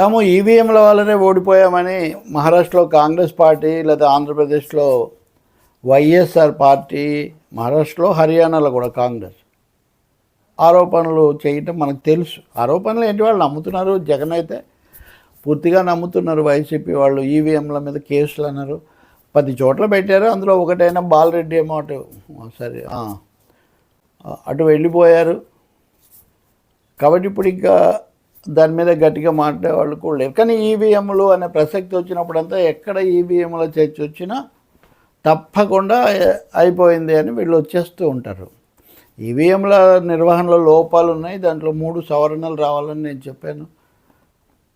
తాము ఈవీఎంల వల్లనే ఓడిపోయామని మహారాష్ట్రలో కాంగ్రెస్ పార్టీ లేదా ఆంధ్రప్రదేశ్లో వైఎస్ఆర్ పార్టీ మహారాష్ట్రలో హర్యానాలో కూడా కాంగ్రెస్. ఆరోపణలు చేయటం మనకు తెలుసు. ఆరోపణలు ఏంటి? వాళ్ళు నమ్ముతున్నారు. జగన్ అయితే పూర్తిగా నమ్ముతున్నారు. వైసీపీ వాళ్ళు ఈవీఎంల మీద కేసులు అన్నారు. పది చోట్ల పెట్టారు. అందులో ఒకటైనా బాలరెడ్డి ఏమో అటు సరే అటు వెళ్ళిపోయారు. కాబట్టి ఇప్పుడు ఇంకా దాని మీద గట్టిగా మాట్లాడే వాళ్ళు కూడా లేరు. కానీ ఈవీఎంలు అనే ప్రసక్తి వచ్చినప్పుడంతా ఎక్కడ ఈవీఎంల చర్చ వచ్చినా తప్పకుండా అయిపోయింది అని వీళ్ళు వచ్చేస్తూ ఉంటారు. ఈవీఎంల నిర్వహణలో లోపాలు ఉన్నాయి. దాంట్లో మూడు సవరణలు రావాలని నేను చెప్పాను.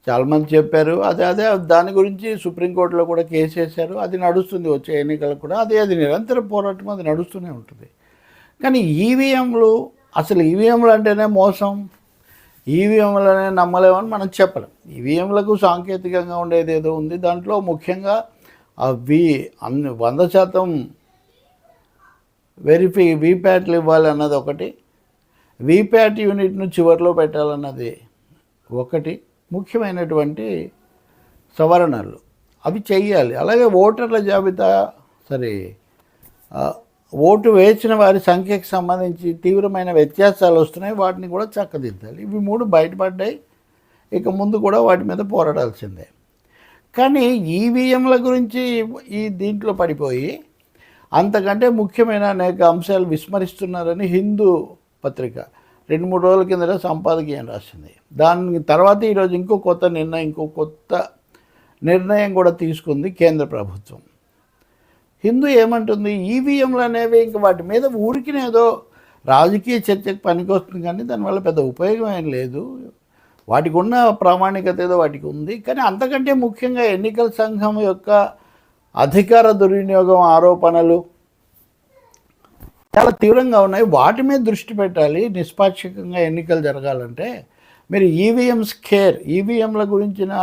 చాలామంది చెప్పారు. అదే అదే దాని గురించి సుప్రీంకోర్టులో కూడా కేసు వేశారు. అది నడుస్తుంది వచ్చే ఎన్నికలకు కూడా. అది అది నిరంతర పోరాటం అది నడుస్తూనే ఉంటుంది. కానీ ఈవీఎంలు అసలు ఈవీఎంలు అంటేనే మోసం? ఈవీఎంలనే నమ్మలేమని మనం చెప్పలేం. ఈవీఎంలకు సాంకేతికంగా ఉండేది ఏదో ఉంది. దాంట్లో ముఖ్యంగా అవి అన్ని వంద శాతం వెరిఫై వీప్యాట్లు ఇవ్వాలన్నది ఒకటి. వీప్యాట్ యూనిట్ను చివరిలో పెట్టాలన్నది ఒకటి. ముఖ్యమైనటువంటి సవరణలు. అవి చెయ్యాలి. అలాగే ఓటర్ల జాబితా సరే ఓటు వేసిన వారి సంఖ్యకు సంబంధించి తీవ్రమైన వ్యత్యాసాలు వస్తున్నాయి. వాటిని కూడా చక్కదిద్దాలి. ఇవి మూడు బయటపడ్డాయి. ఇక ముందు కూడా వాటి మీద పోరాడాల్సిందే. కానీ ఈవీఎంల గురించి ఈ దీంట్లో పడిపోయి అంతకంటే ముఖ్యమైన అనేక అంశాలు విస్మరిస్తున్నారని హిందూ పత్రిక రెండు మూడు రోజుల కిందట సంపాదకీయం రాసింది. దాని తర్వాత ఈరోజు ఇంకో కొత్త నిర్ణయం ఇంకో కొత్త నిర్ణయం కూడా తీసుకుంది కేంద్ర ప్రభుత్వం. హిందూ ఏమంటుంది? ఈవీఎంలు అనేవి ఇంక వాటి మీద ఊరికినేదో రాజకీయ చర్చకు పనికొస్తుంది కానీ దానివల్ల పెద్ద ఉపయోగం ఏం లేదు. వాటికి ఉన్న ప్రామాణికత ఏదో వాటికి ఉంది. కానీ అంతకంటే ముఖ్యంగా ఎన్నికల సంఘం యొక్క అధికార దుర్వినియోగం ఆరోపణలు చాలా తీవ్రంగా ఉన్నాయి. వాటి మీద దృష్టి పెట్టాలి. నిష్పాక్షికంగా ఎన్నికలు జరగాలంటే మీరు ఈవీఎంస్ కేర్ ఈవీఎంల గురించిన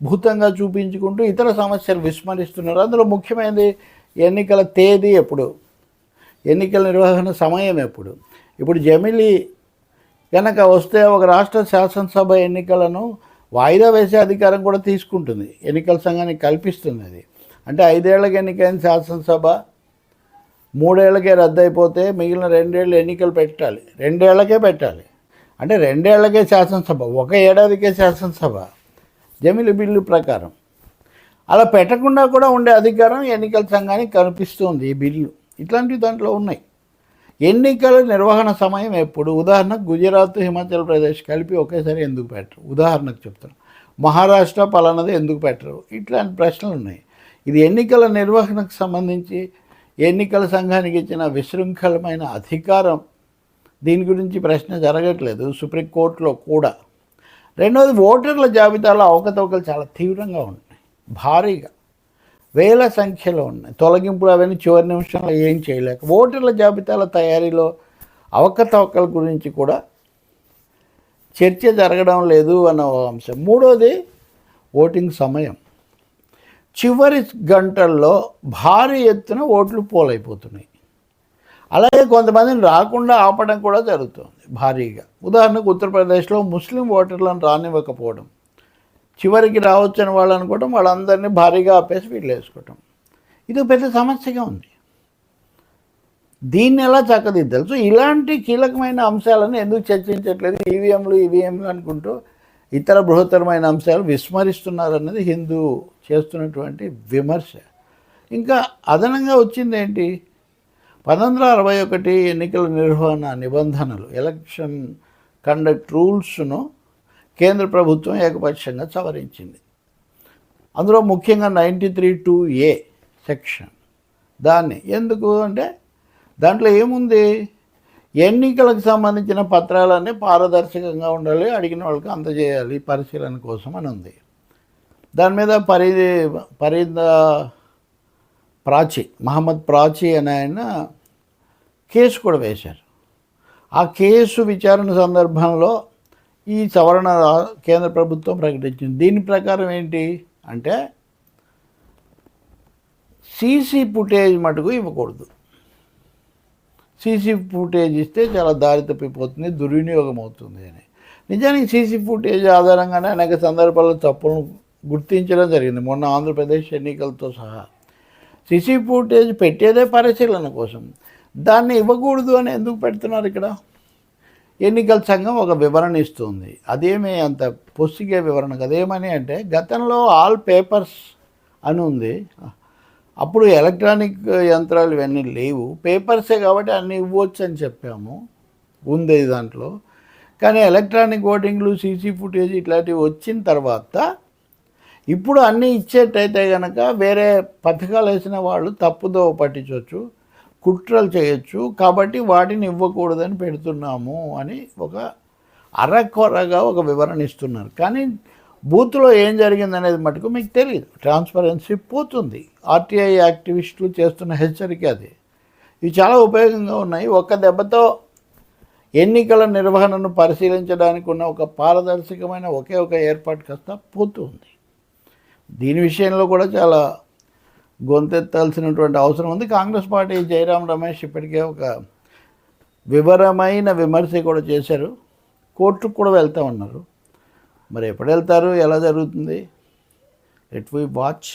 భూతంగా చూపించుకుంటూ ఇతర సమస్యలు విస్మరిస్తున్నారు. అందులో ముఖ్యమైనది ఎన్నికల తేదీ ఎప్పుడు? ఎన్నికల నిర్వహణ సమయం ఎప్పుడు? ఇప్పుడు జమిలి కనుక వస్తే ఒక రాష్ట్ర శాసనసభ ఎన్నికలను వాయిదా వేసే అధికారం కూడా తీసుకుంటుంది. ఎన్నికల సంఘానికి కల్పిస్తుంది అది అంటే ఐదేళ్ళకి ఎన్నికైన శాసనసభ? మూడేళ్ళకే రద్దయిపోతే మిగిలిన రెండేళ్ళు ఎన్నికలు పెట్టాలి. రెండేళ్ళకే పెట్టాలి. అంటే రెండేళ్ళకే శాసనసభ ఒక ఏడాదికే శాసనసభ. జమిలి బిల్లు ప్రకారం. అలా పెట్టకుండా కూడా ఉండే అధికారం ఎన్నికల సంఘానికి కనిపిస్తుంది ఈ బిల్లు. ఇట్లాంటివి దాంట్లో ఉన్నాయి. ఎన్నికల నిర్వహణ సమయం ఎప్పుడు? ఉదాహరణకు గుజరాత్ హిమాచల్ ప్రదేశ్ కలిపి ఒకేసారి ఎందుకు పెట్టరు? ఉదాహరణకు చెప్తాను మహారాష్ట్ర పలానది ఎందుకు పెట్టరు? ఇట్లాంటి ప్రశ్నలు ఉన్నాయి. ఇది ఎన్నికల నిర్వహణకు సంబంధించి ఎన్నికల సంఘానికి ఇచ్చిన విశృంఖలమైన అధికారం. దీని గురించి ప్రశ్న జరగట్లేదు. సుప్రీంకోర్టులో కూడా. రెండవది ఓటర్ల జాబితాలో అవకతవకలు చాలా తీవ్రంగా ఉంటాయి. భారీగా. వేల సంఖ్యలో ఉన్నాయి. తొలగింపులు అవన్నీ చివరి నిమిషంలో ఏం చేయలేక. ఓటర్ల జాబితాల తయారీలో అవకతవకల గురించి కూడా చర్చ జరగడం లేదు అన్న ఓ అంశం. మూడోది ఓటింగ్ సమయం. చివరి గంటల్లో భారీ ఎత్తున ఓట్లు పోలైపోతున్నాయి. అలాగే కొంతమందిని రాకుండా ఆపడం కూడా జరుగుతుంది భారీగా. ఉదాహరణకు ఉత్తరప్రదేశ్లో ముస్లిం ఓటర్లను రానివ్వకపోవడం. చివరికి రావచ్చని వాళ్ళు అనుకోవటం వాళ్ళందరినీ భారీగా ఆపేసి వీళ్ళు వేసుకోవటం. ఇది పెద్ద సమస్యగా ఉంది. దీన్ని ఎలా చక్కది తెలుసు? ఇలాంటి కీలకమైన అంశాలను ఎందుకు చర్చించట్లేదు? ఈవీఎంలు ఈవీఎంలు అనుకుంటూ ఇతర బృహత్తరమైన అంశాలు విస్మరిస్తున్నారన్నది హిందూ చేస్తున్నటువంటి విమర్శ. ఇంకా అదనంగా వచ్చింది ఏంటి? పంతొమ్మిది వందల అరవై ఒకటి ఎన్నికల నిర్వహణ నిబంధనలు ఎలక్షన్ కండక్ట్ రూల్స్ను కేంద్ర ప్రభుత్వం ఏకపక్షంగా సవరించింది. అందులో ముఖ్యంగా ninety three two A section. దాన్ని ఎందుకు అంటే దాంట్లో ఏముంది? ఎన్నికలకు సంబంధించిన పత్రాలన్నీ పారదర్శకంగా ఉండాలి అడిగిన వాళ్ళకి అందజేయాలి పరిశీలన కోసం అని ఉంది. దాని మీద పరి పరీద ప్రాచి మహమ్మద్ ప్రాచి అనే ఆయన కేసు కూడా వేశారు. ఆ కేసు విచారణ సందర్భంలో ఈ సవరణ కేంద్ర ప్రభుత్వం ప్రకటించింది. దీని ప్రకారం ఏంటి అంటే సీసీ ఫుటేజ్ మటుకు ఇవ్వకూడదు. సీసీ ఫుటేజ్ ఇస్తే చాలా దారి తప్పిపోతుంది దుర్వినియోగం అవుతుంది అని. నిజానికి సీసీ ఫుటేజ్ ఆధారంగానే అనేక సందర్భాల్లో తప్పులను గుర్తించడం జరిగింది. మొన్న ఆంధ్రప్రదేశ్ ఎన్నికలతో సహా సీసీ ఫుటేజ్ పెట్టేదే పరిశీలన కోసం. దాన్ని ఇవ్వకూడదు అని ఎందుకు పెడుతున్నారు ఇక్కడ? ఎన్నికల సంఘం ఒక వివరణ ఇస్తుంది. అదేమీ అంత పొస్సిగే వివరణ కదా. ఏమని అంటే గతంలో ఆల్ పేపర్స్ అని ఉంది. అప్పుడు ఎలక్ట్రానిక్ యంత్రాలు ఇవన్నీ లేవు. పేపర్సే కాబట్టి అన్నీ ఇవ్వచ్చు అని చెప్పాము. ఉంది దాంట్లో. కానీ ఎలక్ట్రానిక్ ఓటింగ్లు సీసీ ఫుటేజ్ ఇట్లాంటివి వచ్చిన తర్వాత ఇప్పుడు అన్నీ ఇచ్చేటైతే కనుక వేరే పథకాలు వేసిన వాళ్ళు తప్పుదో పట్టించవచ్చు కుట్రలు చేయొచ్చు కాబట్టి వాటిని ఇవ్వకూడదని పెడుతున్నాము అని ఒక అరకొరగా ఒక వివరణ ఇస్తున్నారు. కానీ బూత్లో ఏం జరిగిందనేది మటుకు మీకు తెలియదు ట్రాన్స్పరెన్సీ పోతుంది. ఆర్టీఐ యాక్టివిస్టులు చేస్తున్న హెచ్చరిక అది. ఇవి చాలా ఉపయోగంగా ఉన్నాయి. ఒక్క దెబ్బతో ఎన్నికల నిర్వహణను పరిశీలించడానికి ఉన్న ఒక పారదర్శకమైన ఒకే ఒక ఏర్పాటు కాస్త పోతుంది దీని విషయంలో కూడా చాలా గొంతెత్తాల్సినటువంటి అవసరం ఉంది. కాంగ్రెస్ పార్టీ జయరాం రమేష్ ఇప్పటికే ఒక వివరమైన విమర్శ కూడా చేశారు. కోర్టుకు కూడా వెళ్తా ఉన్నారు. మరి ఎప్పుడు వెళ్తారు? ఎలా జరుగుతుంది? Let we watch